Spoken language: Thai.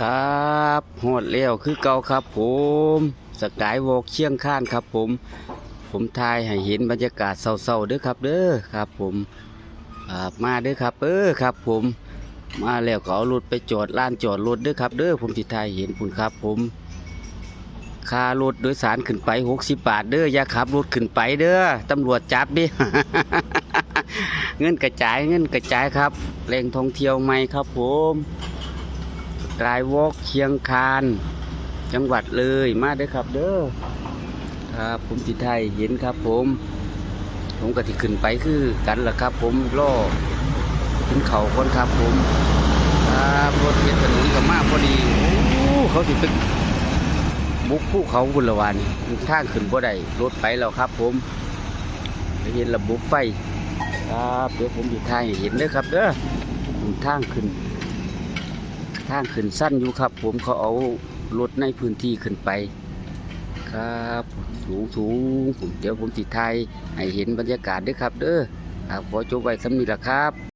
ครับหอดเลี้ยวคือเก่าครับ ผมสกายวอล์กเชียงข้านครับ ผม ผมทายให้เห็นบรรยากาศเศร้าๆเด้อครับ เด้อครับ ผมมาเด้อครับ เออครับ ผม มาแล้วก็เอารถไปจอดลานจอดรถเด้อครับ เด้อผมสิทายเห็นคุณครับ ผมค่ารถโดยสารขึ้นไป60บาทเด้ออย่าขับรถขึ้นไปเด้อตำรวจจับดิเงินกระจายเงินกระจายครับแหล่งท่องเที่ยวใหม่ครับ ผม กายวอกเชียงคาน จังหวัดเลยมาเด้อครับ เด้อครับผมสิไทยเห็นครับ ผม ผมก็ที่ขึ้นไปคือกันล่ะครับ ผมล่อขึ้นเขาคนครับ ผมครับรถเฮ็ดถนนก็มาพอดีโอ้เขาสิเป็นบุกภูเขาบุญละวานี่ทางขึ้นบ่ได้รถไปแล้วครับ ผมเห็นระบบไฟครับเดี๋ยวผมจะถ่ายเห็นเลยครับเด้อทางขึ้น ทางขึ้นสั้นอยู่ครับ ผมเขาเอารถในพื้นที่ขึ้นไป ครับสูงสูงผมเดี๋ยวผมติดไทยให้เห็นบรรยากาศด้วยครับ เด้อขอจบไว้สำนีละครับ